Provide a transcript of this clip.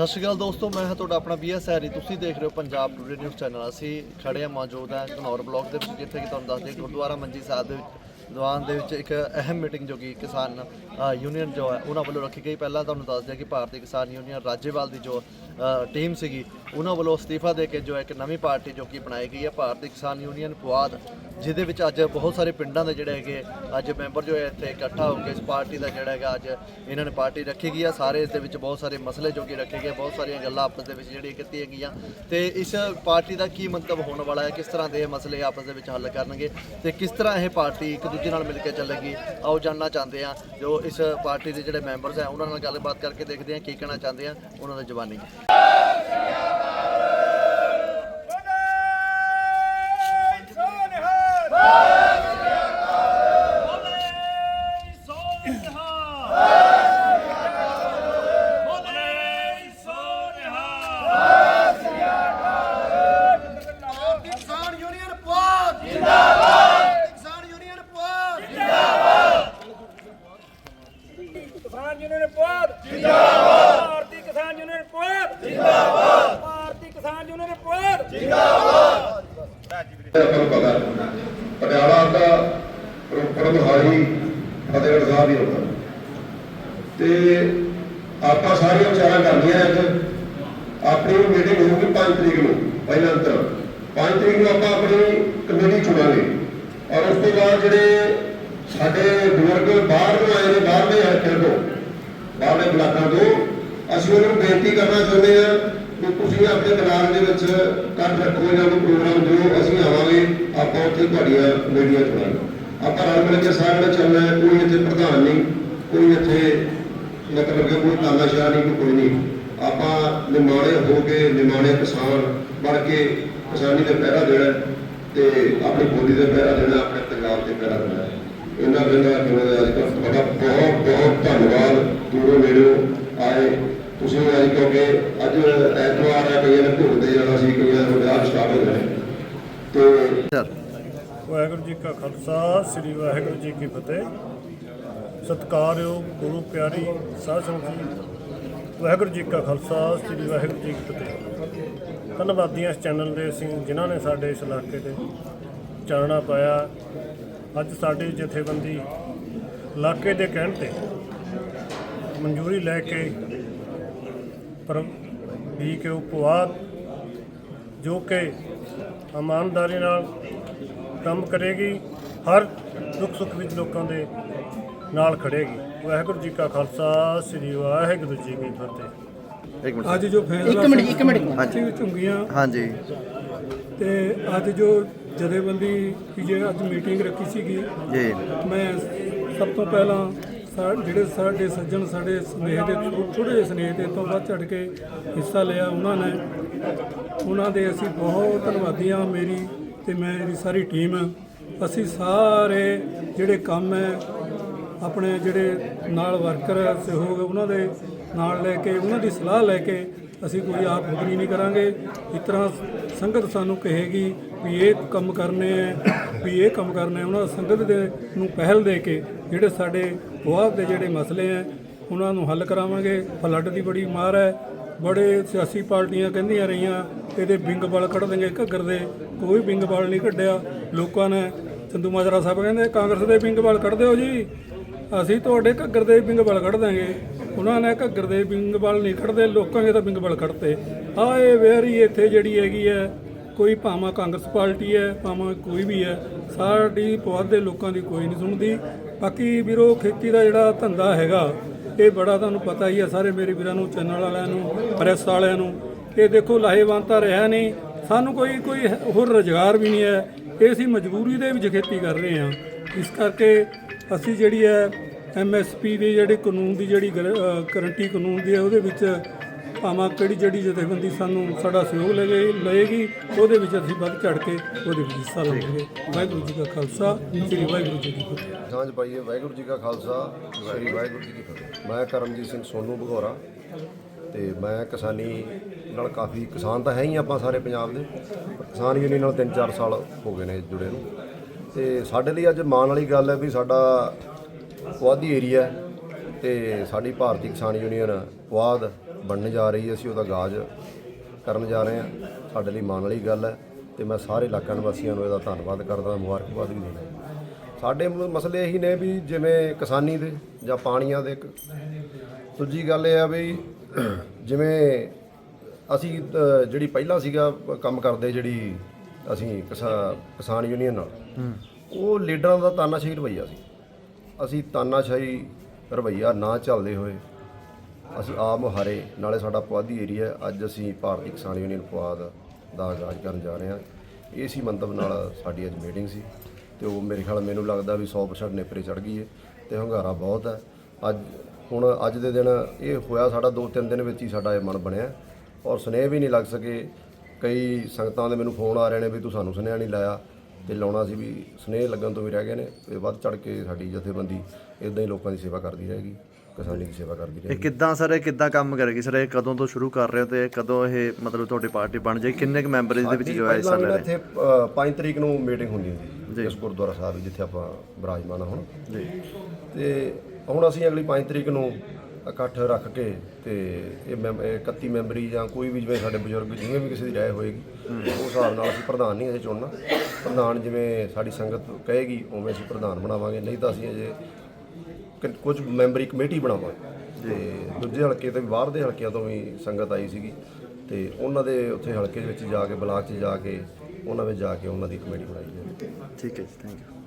ਸਤਿ ਸ਼੍ਰੀ ਅਕਾਲ ਦੋਸਤੋ, ਮੈਂ ਹਾਂ ਤੁਹਾਡਾ ਆਪਣਾ ਬੀਐਸ ਹੈਰੀ। ਤੁਸੀਂ ਦੇਖ ਰਹੇ ਹੋ ਪੰਜਾਬ ਟੂਡੇ ਨਿਊਜ਼ ਚੈਨਲ ਅਸੀਂ ਖੜੇ ਹਾਂ ਮੌਜੂਦ ਹਾਂ ਘਨੌਰ ਬਲਾਕ ਦੇ ਵਿੱਚ, ਜਿੱਥੇ ਕਿ ਤੁਹਾਨੂੰ ਦੱਸਦੇ ਗੁਰਦੁਆਰਾ ਮੰਜੀ ਸਾਹਿਬ ਦੇ ਵਿੱਚ, ਦੀਵਾਨ ਦੇ ਵਿੱਚ ਇੱਕ ਅਹਿਮ ਮੀਟਿੰਗ ਜੋ ਕਿ ਕਿਸਾਨ ਯੂਨੀਅਨ ਜੋ ਹੈ, ਉਹਨਾਂ ਵੱਲੋਂ ਰੱਖੀ ਗਈ। ਪਹਿਲਾਂ ਤੁਹਾਨੂੰ ਦੱਸ ਦਿਆਂ ਕਿ ਭਾਰਤੀ ਕਿਸਾਨ ਯੂਨੀਅਨ ਰਾਜੇਵਾਲ ਦੀ ਜੋ ਟੀਮ ਸੀਗੀ, ਉਹਨਾਂ ਵੱਲੋਂ ਅਸਤੀਫਾ ਦੇ ਕੇ ਜੋ ਇੱਕ ਨਵੀਂ ਪਾਰਟੀ ਜੋ ਕਿ ਬਣਾਈ ਗਈ ਹੈ, ਭਾਰਤੀ ਕਿਸਾਨ ਯੂਨੀਅਨ ਪੁਆਧ ਜਿਹਦੇ ਵਿੱਚ ਅੱਜ ਬਹੁਤ ਸਾਰੇ ਪਿੰਡਾਂ ਦੇ ਜਿਹੜੇ ਹੈਗੇ ਅੱਜ ਮੈਂਬਰ ਜੋ ਹੈ ਇੱਥੇ ਇਕੱਠਾ ਹੋ ਕੇ ਇਸ ਪਾਰਟੀ ਦਾ ਜਿਹੜਾ ਹੈਗਾ ਅੱਜ ਇਹਨਾਂ ਨੇ ਪਾਰਟੀ ਰੱਖੀ ਗਈ ਆ। ਸਾਰੇ ਇਸ ਦੇ ਵਿੱਚ ਬਹੁਤ ਸਾਰੇ ਮਸਲੇ ਜੋ ਕਿ ਰੱਖੇ ਗਏ, ਬਹੁਤ ਸਾਰੀਆਂ ਗੱਲਾਂ ਆਪਸ ਦੇ ਵਿੱਚ ਜਿਹੜੀਆਂ ਕੀਤੀਆਂ ਗਈਆਂ। ਤੇ ਇਸ ਪਾਰਟੀ ਦਾ ਕੀ ਮੰਤਵ ਹੋਣ ਵਾਲਾ ਹੈ, ਕਿਸ ਤਰ੍ਹਾਂ ਦੇ ਇਹ ਮਸਲੇ ਆਪਸ ਦੇ ਵਿੱਚ ਹੱਲ ਕਰਨਗੇ ਤੇ ਕਿਸ ਤਰ੍ਹਾਂ ਇਹ ਪਾਰਟੀ ਇੱਕ ਦੂਜੇ ਨਾਲ ਮਿਲ ਕੇ ਚੱਲੇਗੀ? ਆਓ ਜਾਣਨਾ ਚਾਹੁੰਦੇ ਆ ਜੋ ਇਸ ਪਾਰਟੀ ਦੇ ਜਿਹੜੇ ਮੈਂਬਰਸ ਆ ਉਹਨਾਂ ਨਾਲ ਗੱਲਬਾਤ ਕਰਕੇ ਦੇਖਦੇ ਆ ਕੀ ਕਹਿਣਾ ਚਾਹੁੰਦੇ ਆ ਉਹਨਾਂ ਦੀ ਜਵਾਨੀ। ਕਿਸਾਨ ਯੂਨੀਅਨ ਪੁਆਧ ਜਿੰਦਾਬਾਦ ਕਿਸਾਨ ਯੂਨੀਅਨ ਪੁਆਧ! ਕਿਸਾਨ ਯੂਨੀਅਨ ਪੁਆਧ! ਜਿੰਦਾਬਾਦ ਭਾਰਤੀ ਕਿਸਾਨ ਯੂਨੀਅਨ ਪੁਆਧ! ਜਿੰਦਾਬਾਦ ਪਟਿਆਲਾ ਦਾ ਰੋਪੜ ਮੁਹਾਲੀ ਫਤਿਹਗੜ੍ਹ ਸਾਹਿਬ ਹੀ ਹੁੰਦਾ ਤੇ ਆਪਾਂ ਸਾਰੀਆਂ ਵਿਚਾਰਾਂ ਕਰਨੀਆਂ ਅੱਜ ਆਪਣੀ ਮੀਟਿੰਗ ਹੋਊਗੀ 5 ਤਰੀਕ ਨੂੰ, ਪਹਿਲਾਂ ਅੰਤਰ 5 ਤਰੀਕ ਨੂੰ ਆਪਾਂ ਆਪਣੀ ਕਮੇਟੀ ਚੁਣਾਂਗੇ। ਔਰ ਉਸ ਤੋਂ ਬਾਅਦ ਜਿਹੜੇ ਸਾਡੇ ਬਜ਼ੁਰਗ ਬਾਹਰ ਨੂੰ ਆਏ ਨੇ ਬਾਹਰਲੇ ਹਲਕੇ ਤੋਂ ਬਾਹਰਲੇ ਬਲਾਕਾਂ ਤੋਂ, ਅਸੀਂ ਉਹਨਾਂ ਨੂੰ ਬੇਨਤੀ ਕਰਨਾ ਚਾਹੁੰਦੇ ਹਾਂ ਕਿ ਤੁਸੀਂ ਆਪਣੇ ਦਿਮਾਗ ਦੇ ਵਿੱਚ ਕੱਢ ਰੱਖੋ, ਇਹਨਾਂ ਨੂੰ ਪ੍ਰੋਗਰਾਮ ਦਿਓ, ਅਸੀਂ ਆਵਾਂਗੇ। ਆਪਾਂ ਉੱਥੇ ਤੁਹਾਡੀਆਂ ਮੀਡੀਆ ਚੁਣਾਂਗੇ ਆਪਾਂ ਰਲ ਮਿਲ ਕੇ ਸਾਰਿਆਂ ਨੇ ਚੱਲਣਾ ਹੈ, ਕੋਈ ਇੱਥੇ ਪ੍ਰਧਾਨ ਨਹੀਂ, ਕੋਈ ਇੱਥੇ ਮਤਲਬ ਕਿ ਕੋਈ ਤਾਨਾਸ਼ਾਹ ਨਹੀਂ, ਕੋਈ ਨਹੀਂ। ਆਪਾਂ ਨਿਮਾਣੇ ਹੋ ਕੇ, ਨਿਮਾਣੇ ਕਿਸਾਨ ਬਣ ਕੇ ਕਿਸਾਨੀ ਦੇ ਪਹਿਰਾ ਦੇਣਾ ਤੇ ਆਪਣੀ ਬੋਲੀ ਦੇ ਪਹਿਰਾ ਦੇਣਾ, ਆਪਣੇ ਪੰਜਾਬ ਦੇ ਪਹਿਰਾ ਦੇਣਾ ਇਹਨਾਂ ਦਿਨਾਂ ਜਿਵੇਂ ਅੱਜ ਕੱਲ੍ਹ ਤੁਹਾਡਾ ਬਹੁਤ ਬਹੁਤ ਧੰਨਵਾਦ। ਦੂਰੋਂ ਨੇੜਿਓਂ ਆਏ। ਤੁਸੀਂ ਅੱਜ ਕਿਉਂਕਿ ਅੱਜ ਐਤਵਾਰ ਹੈ, ਕਈਆਂ ਨੇ ਘੁੰਮਦੇ ਜਾਣਾ ਸੀ, ਕਈਆਂ ਨੂੰ ਵਿਆਹ ਸਟਾਰਟ ਹੋ ਜਾਣਾ ਤੇ ਵਾਹਿਗੁਰੂ ਜੀ ਕਾ ਖਾਲਸਾ, ਸ੍ਰੀ ਵਾਹਿਗੁਰੂ ਜੀ ਕੀ ਫਤਿਹ। ਸਤਿਕਾਰਯੋਗ ਗੁਰੂ ਪਿਆਰੀ ਸਾਧ ਸੰਗਤ ਵਾਹਿਗੁਰੂ ਜੀ ਕਾ ਖਾਲਸਾ, ਸ੍ਰੀ ਵਾਹਿਗੁਰੂ ਜੀ ਕੀ ਫਤਿਹ। ਧੰਨਵਾਦੀਆਂ ਇਸ ਚੈਨਲ ਦੇ ਅਸੀਂ, ਜਿਨ੍ਹਾਂ ਨੇ ਸਾਡੇ ਇਸ ਇਲਾਕੇ ਤੇ ਚਾਨਣਾ ਪਾਇਆ। ਅੱਜ ਸਾਡੀ ਜਥੇਬੰਦੀ ਇਲਾਕੇ ਦੇ ਕਹਿਣ ਤੇ ਮਨਜ਼ੂਰੀ ਲੈ ਕੇ ਪਰ ਵੀ ਕੇ ਉਪਵਾਦ, ਜੋ ਕਿ ਇਮਾਨਦਾਰੀ ਨਾਲ ਕੰਮ ਕਰੇਗੀ ਹਰ ਦੁੱਖ ਸੁੱਖ ਵਿੱਚ ਲੋਕਾਂ ਦੇ ਨਾਲ ਖੜੇਗੀ। ਵਾਹਿਗੁਰੂ ਜੀ ਕਾ ਖਾਲਸਾ ਸ੍ਰੀ ਵਾਹਿਗੁਰੂ ਜੀ ਕੀ ਫਤਿਹ। ਇੱਕ ਮਿੰਟ। ਅੱਜ ਜੋ ਫੈਸਲਾ ਇੱਕ ਮਿੰਟ, ਇੱਕ ਮਿੰਟ। ਹਾਂਜੀ। ਝੁੰਗੀਆਂ ਹਾਂਜੀ। ਤੇ ਅੱਜ ਜੋ ਜਥੇਬੰਦੀ ਦੀ ਜੇ ਅੱਜ ਮੀਟਿੰਗ ਰੱਖੀ ਸੀਗੀ ਜੀ। ਮੈਂ ਸਭ ਤੋਂ ਪਹਿਲਾਂ ਸਾ- ਜਿਹੜੇ ਸਾਡੇ ਸੱਜਣ ਸਾਡੇ ਸਨੇਹ ਦੇ ਛੋ- ਛੋਟੇ ਜਿਹੇ ਸਨੇਹ ਦੇ ਤੋਂ ਵੱਧ ਚੜ ਕੇ ਹਿੱਸਾ ਲਿਆ ਉਹਨਾਂ ਨੇ। ਉਹਨਾਂ ਦੇ ਅਸੀਂ ਬਹੁਤ ਧੰਨਵਾਦੀ ਹਾਂ ਮੇਰੀ ਤੇ ਇਹਦੀ ਸਾਰੀ ਟੀਮ ਅਸੀਂ ਸਾਰੇ ਜਿਹੜੇ ਕੰਮ ਹੈ, ਆਪਣੇ ਜਿਹੜੇ ਨਾਲ ਵਰਕਰ ਸਹਿਯੋਗ ਉਹਨਾਂ ਦੇ ਨਾਲ ਲੈ ਕੇ, ਉਹਨਾਂ ਦੀ ਸਲਾਹ ਲੈ ਕੇ ਅਸੀਂ ਕੋਈ ਆਪ ਹੁਦਰੀ ਨਹੀਂ ਕਰਾਂਗੇ। ਇਸ ਤਰ੍ਹਾਂ ਸੰਗਤ ਸਾਨੂੰ ਕਹੇਗੀ ਵੀ ਇਹ ਕੰਮ ਕਰਨੇ ਹੈ, ਵੀ ਇਹ ਕੰਮ ਕਰਨੇ ਉਹਨਾਂ ਸੰਗਤ ਦੇ ਨੂੰ ਪਹਿਲ ਦੇ ਕੇ ਜਿਹੜੇ ਸਾਡੇ ਬਹੁਤ ਦੇ ਜਿਹੜੇ ਮਸਲੇ ਹੈ, ਉਹਨਾਂ ਨੂੰ ਹੱਲ ਕਰਾਵਾਂਗੇ। ਫਲੱਡ ਦੀ ਬੜੀ ਮਾਰ ਹੈ। ਬੜੇ ਸਿਆਸੀ ਪਾਰਟੀਆਂ ਕਹਿੰਦੀਆਂ ਰਹੀਆਂ, ਇਹਦੇ ਬਿੰਗ ਬਲ ਕੱਢ ਦੇਣਗੇ ਘੱਗਰ ਦੇ। ਕੋਈ ਬਿੰਗ ਬਲ ਨਹੀਂ ਕੱਢਿਆ। ਲੋਕਾਂ ਨੇ ਚੰਦੂ ਮਾਜਰਾ ਸਾਹਿਬ ਕਹਿੰਦੇ, ਕਾਂਗਰਸ ਦੇ ਬਿੰਗ ਬਲ ਕੱਢ ਦਿਓ ਜੀ। ਅਸੀਂ ਤੁਹਾਡੇ ਘੱਗਰ ਦੇ ਬਿੰਗ ਬਲ ਕੱਢ ਦਾਂਗੇ ਉਹਨਾਂ ਨੇ ਘੱਗਰ ਦੇ ਬਿੰਗ ਬਲ ਨਹੀਂ ਕੱਢਦੇ, ਲੋਕਾਂ ਦੇ ਤਾਂ ਬਿੰਗ ਬਲ ਕੱਢਤੇ। ਆ ਇਹ ਵੇਰੀ ਇੱਥੇ ਜਿਹੜੀ ਹੈਗੀ ਹੈ, ਕੋਈ ਭਾਵੇਂ ਕਾਂਗਰਸ ਪਾਰਟੀ ਹੈ, ਭਾਵੇਂ ਕੋਈ ਵੀ ਹੈ, ਸਾਡੀ ਪੁਆਧ ਦੇ ਲੋਕਾਂ ਦੀ ਕੋਈ ਨਹੀਂ ਸੁਣਦੀ। ਬਾਕੀ ਵੀਰੋ, ਖੇਤੀ ਦਾ ਜਿਹੜਾ ਧੰਦਾ ਹੈਗਾ, ਇਹ ਬੜਾ ਤੁਹਾਨੂੰ ਪਤਾ ਹੀ ਹੈ, ਸਾਰੇ ਮੇਰੇ ਵੀਰਾਂ ਨੂੰ, ਚੈਨਲ ਵਾਲਿਆਂ ਨੂੰ, ਪ੍ਰੈਸ ਵਾਲਿਆਂ ਨੂੰ। ਇਹ ਦੇਖੋ, ਲਾਹੇਵੰਦ ਤਾਂ ਰਿਹਾ ਨਹੀਂ। ਸਾਨੂੰ ਕੋਈ ਕੋਈ ਹੋਰ ਰੁਜ਼ਗਾਰ ਵੀ ਨਹੀਂ ਹੈ। ਇਹ ਅਸੀਂ ਮਜਬੂਰੀ ਦੇ ਵਿੱਚ ਖੇਤੀ ਕਰ ਰਹੇ ਹਾਂ। ਇਸ ਕਰਕੇ ਅਸੀਂ ਜਿਹੜੀ ਹੈ ਐਮਐਸਪੀ ਦੀ ਜਿਹੜੇ ਕਾਨੂੰਨ ਦੀ ਜਿਹੜੀ ਗਰੰਟੀ ਕਾਨੂੰਨ ਦੀ ਹੈ, ਉਹਦੇ ਵਿੱਚ ਭਾਵਾਂ ਕਿਹੜੀ ਜਿਹੜੀ ਜਥੇਬੰਦੀ ਸਾਨੂੰ ਸਾਡਾ ਸਹਿਯੋਗ ਲਗੇ ਲਏਗੀ, ਉਹਦੇ ਵਿੱਚ ਅਸੀਂ ਵੱਧ ਚੜ ਕੇ ਉਹਦੇ ਵਿੱਚ ਹਿੱਸਾ ਲਵਾਂਗੇ। ਵਾਹਿਗੁਰੂ ਜੀ ਕਾ ਖਾਲਸਾ, ਸ੍ਰੀ ਵਾਹਿਗੁਰੂ ਜੀ ਕੀ ਫਤਿਹ। ਸਾਂਝ ਪਾਈਏ, ਵਾਹਿਗੁਰੂ ਜੀ ਕਾ ਖਾਲਸਾ, ਸ੍ਰੀ ਵਾਹਿਗੁਰੂ ਜੀ ਕੀ ਫਤਿਹ। ਮੈਂ ਕਰਮਜੀਤ ਸਿੰਘ ਸੋਨੂ ਬਘੋਰਾ ਤੇ ਮੈਂ ਕਿਸਾਨੀ ਨਾਲ ਕਾਫੀ ਕਿਸਾਨ ਤਾਂ ਹੈ ਹੀ ਆਪਾਂ ਸਾਰੇ ਪੰਜਾਬ ਦੇ ਕਿਸਾਨ ਯੂਨੀਅਨ ਨਾਲ 3-4 ਸਾਲ ਹੋ ਗਏ ਨੇ ਜੁੜੇ ਨੂੰ। ਤੇ ਸਾਡੇ ਲਈ ਅੱਜ ਮਾਣ ਵਾਲੀ ਗੱਲ ਹੈ ਵੀ ਸਾਡਾ ਪੁਆਧੀ ਏਰੀਆ ਤੇ ਸਾਡੀ ਭਾਰਤੀ ਕਿਸਾਨ ਯੂਨੀਅਨ ਪੁਆਧ ਬਣਨ ਜਾ ਰਹੀ ਹੈ, ਅਸੀਂ ਉਹਦਾ ਗਾਜ ਕਰਨ ਜਾ ਰਹੇ ਹਾਂ। ਸਾਡੇ ਲਈ ਮਾਣ ਵਾਲੀ ਗੱਲ ਹੈ ਤੇ ਮੈਂ ਸਾਰੇ ਇਲਾਕਾ ਨਿਵਾਸੀਆਂ ਨੂੰ ਇਹਦਾ ਧੰਨਵਾਦ ਕਰਦਾ, ਮੁਬਾਰਕਬਾਦ ਵੀ ਦਿੰਦਾ। ਸਾਡੇ ਮਸਲੇ ਇਹੀ ਨੇ ਵੀ ਜਿਵੇਂ ਕਿਸਾਨੀ ਦੇ ਜਾਂ ਪਾਣੀਆਂ ਦੇ ਇੱਕ, ਦੂਜੀ ਗੱਲ ਇਹ ਆ ਵੀ ਜਿਵੇਂ ਅਸੀਂ ਜਿਹੜੀ ਪਹਿਲਾਂ ਸੀਗਾ ਕੰਮ ਕਰਦੇ ਜਿਹੜੀ ਅਸੀਂ ਕਿਸਾ- ਕਿਸਾਨ ਯੂਨੀਅਨ ਨਾਲ ਉਹ ਲੀਡਰਾਂ ਦਾ ਤਾਨਾਸ਼ਾਹੀ ਰਵੱਈਆ ਸੀ। ਅਸੀਂ ਤਾਨਾਸ਼ਾਹੀ ਰਵੱਈਆ ਨਾ ਚੱਲਦੇ ਹੋਏ ਅਸੀਂ ਆਪ ਮੁਹਾਰੇ ਨਾਲੇ ਸਾਡਾ ਪੁਆਧੀ ਏਰੀਆ। ਅੱਜ ਅਸੀਂ ਭਾਰਤੀ ਕਿਸਾਨ ਯੂਨੀਅਨ ਪੁਆਧ ਦਾ ਆਗਾਜ਼ ਕਰਨ ਜਾ ਰਹੇ ਹਾਂ। ਇਹ ਸੀ ਮੰਤਵ ਨਾਲ ਸਾਡੀ ਅੱਜ ਮੀਟਿੰਗ ਸੀ। ਤੇ ਉਹ ਮੇਰੇ ਖਿਆਲ ਮੈਨੂੰ ਲੱਗਦਾ ਵੀ 100% ਨੇਪਰੇ ਚੜ ਗਈ ਹੈ। ਤੇ ਹੰਗਾਰਾ ਬਹੁਤ ਹੈ। ਅੱਜ ਹੁਣ ਅੱਜ ਦੇ ਦਿਨ ਇਹ ਹੋਇਆ ਸਾਡਾ 2-3 ਦਿਨ ਵਿੱਚ ਹੀ ਸਾਡਾ ਇਹ ਮਨ ਬਣਿਆ। ਔਰ ਸੁਨੇਹ ਵੀ ਨਹੀਂ ਲੱਗ ਸਕੇ। ਕਈ ਸੰਗਤਾਂ ਦੇ ਮੈਨੂੰ ਫੋਨ ਆ ਰਹੇ ਨੇ ਵੀ ਤੂੰ ਸਾਨੂੰ ਸੁਨੇਹਾ ਨਹੀਂ ਲਾਇਆ ਤੇ ਲਾਉਣਾ ਸੀ ਵੀ ਸੁਨੇਹ ਲੱਗਣ ਤੋਂ ਵੀ ਰਹਿ ਗਏ ਨੇ ਤੇ ਵੱਧ ਚੜ ਕੇ ਸਾਡੀ ਜਥੇਬੰਦੀ ਇਦਾਂ ਹੀ ਲੋਕਾਂ ਦੀ ਸੇਵਾ ਕਰਦੀ ਰਹੇਗੀ ਕਿਸਾਨੀ ਦੀ ਸੇਵਾ ਕਰਦੀ ਇਹ ਰਹੇਗੀ। ਕਿੱਦਾਂ ਸਰ ਇਹ ਕਿੱਦਾਂ ਕੰਮ ਕਰੇਗੀ? ਸਰ ਇਹ ਕਦੋਂ ਤੋਂ ਸ਼ੁਰੂ ਕਰ ਰਹੇ ਹੋ ਤੇ ਕਦੋਂ ਇਹ ਮਤਲਬ ਤੁਹਾਡੀ ਪਾਰਟੀ ਬਣ ਜਾਏ ਕਿੰਨੇ ਕੁ ਮੈਂਬਰ ਇਹਦੇ ਵਿੱਚ ਜੋ ਹੈ ਹਿੱਸਾ ਲੈ ਰਹੇ ਇੱਥੇ 5 ਤਰੀਕ ਨੂੰ ਮੀਟਿੰਗ ਹੁੰਦੀ ਹੁੰਦੀ ਇਸ ਗੁਰਦੁਆਰਾ ਸਾਹਿਬ ਜਿੱਥੇ ਆਪਾਂ ਬਿਰਾਜਮਾਨ ਹਾਂ ਹੁਣ। ਜੀ। ਤੇ ਹੁਣ ਅਸੀਂ ਅਗਲੀ 5 ਤਰੀਕ ਨੂੰ ਇਕੱਠ ਰੱਖ ਕੇ ਤੇ ਇਹ ਮੈਂਬ- ਇਹ 31 ਮੈਂਬਰੀ ਜਾਂ ਕੋਈ ਵੀ ਜਿਵੇਂ ਸਾਡੇ ਬਜ਼ੁਰਗ ਜਿਵੇਂ ਵੀ ਕਿਸੇ ਦੀ ਰਾਏ ਹੋਏਗੀ ਉਸ ਹਿਸਾਬ ਨਾਲ ਅਸੀਂ ਪ੍ਰਧਾਨ ਨਹੀਂ ਅਜੇ ਚੁਣਨਾ। ਪ੍ਰਧਾਨ ਜਿਵੇਂ ਸਾਡੀ ਸੰਗਤ ਕਹੇਗੀ ਉਵੇਂ ਅਸੀਂ ਪ੍ਰਧਾਨ ਬਣਾਵਾਂਗੇ ਨਹੀਂ ਤਾਂ ਅਸੀਂ ਅਜੇ ਕਿ- ਕੁਝ ਮੈਂਬਰੀ ਕਮੇਟੀ ਬਣਾਵਾਂਗੇ। ਤੇ ਦੂਜੇ ਹਲਕੇ ਤੇ ਵੀ ਬਾਹਰ ਦੇ ਹਲਕਿਆਂ ਤੋਂ ਵੀ ਸੰਗਤ ਆਈ ਸੀਗੀ ਤੇ ਉਹਨਾਂ ਦੇ ਉੱਥੇ ਹਲਕੇ ਦੇ ਵਿੱਚ ਜਾ ਕੇ ਬਲਾਕ 'ਚ ਜਾ ਕੇ ਉਹਨਾਂ ਵਿੱਚ ਜਾ ਕੇ ਉਹਨਾਂ ਦੀ ਕਮੇਟੀ ਬਣਾਈ ਜਾਵੇ ਠੀਕ ਹੈ ਜੀ ਥੈਂਕ ਯੂ